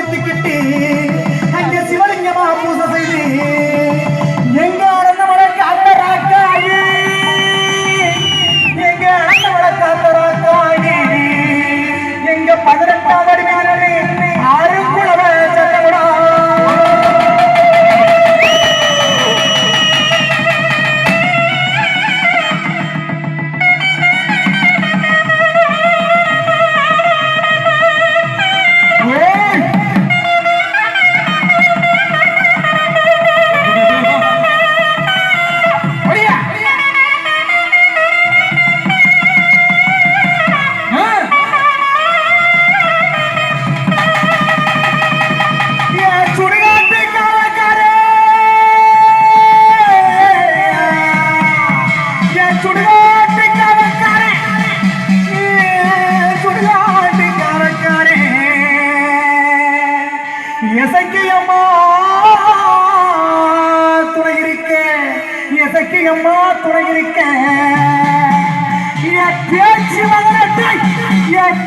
அடித்துக்கிட்டு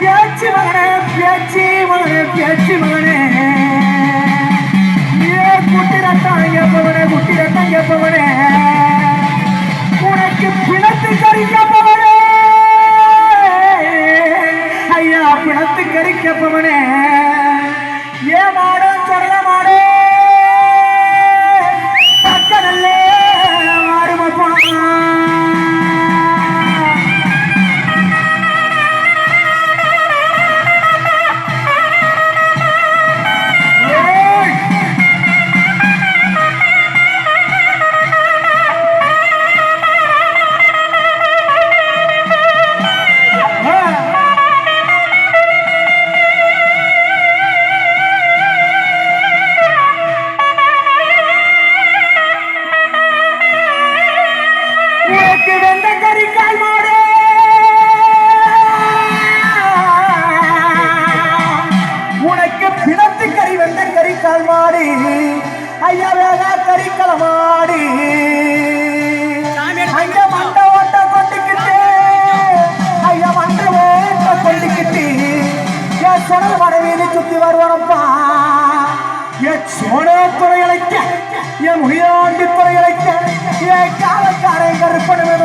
பேச்சு மகனே பேச்சு மகனே பேச்சு மகனே ஏ குட்டி ரத்தம் கேட்பவனே குட்டி ரத்தம் கேட்பவனே உனக்கு பிணத்து கறி கேட்பவனே ஐயா பிணத்து கறி கேட்பவனே ஏமா கரிக்கல் மாடி. ஐயா வேத கரிக்கல் மாடி. ஐயா மண்ட ஓட்ட கொண்டுக்கிட்டே ஐயா மண்ட ஓட்ட கொண்டுக்கிட்டு என் சொடல் வடவீதி சுத்தி வருவனப்பா. என் சோனே துறையழைக்க என் உயிராண்டி துறையழைக்க என் காலக்காரை கருப்பணமே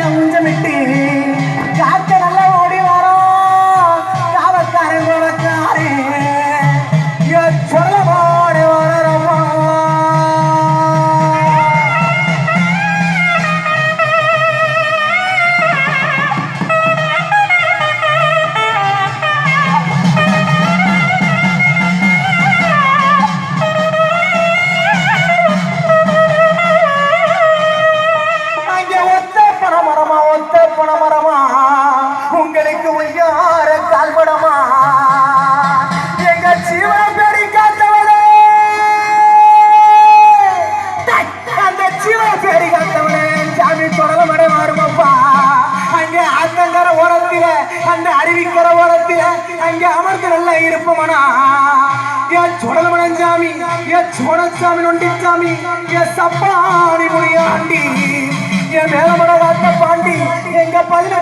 I சோனசாமி நொண்டிசாமி என் சப்பாணி முடியாண்டி என் மேலமட வாத்த பாண்டி எங்க பதினெட்டு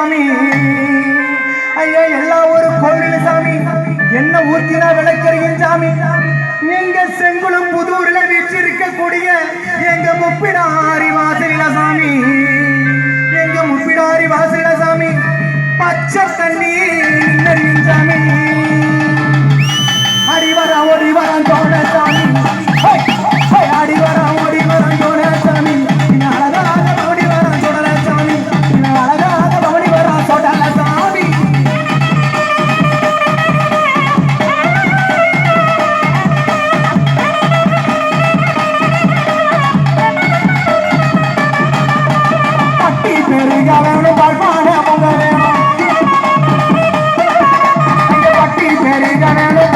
சாமி. ஐயா எல்லா ஒரு கோவில் சாமி. என்ன ஊத்தினா விளக்கறியும் சாமி. எங்க செங்குளம் புதூர்ல வீற்றிருக்கக்கூடிய எங்க முப்பிடாரி வாசலில சாமி. எங்க முப்பிடாரி வாசலில சாமி. பச்சை தண்ணி சாமி. அடிவரா ஒடிவரம் தோட हरी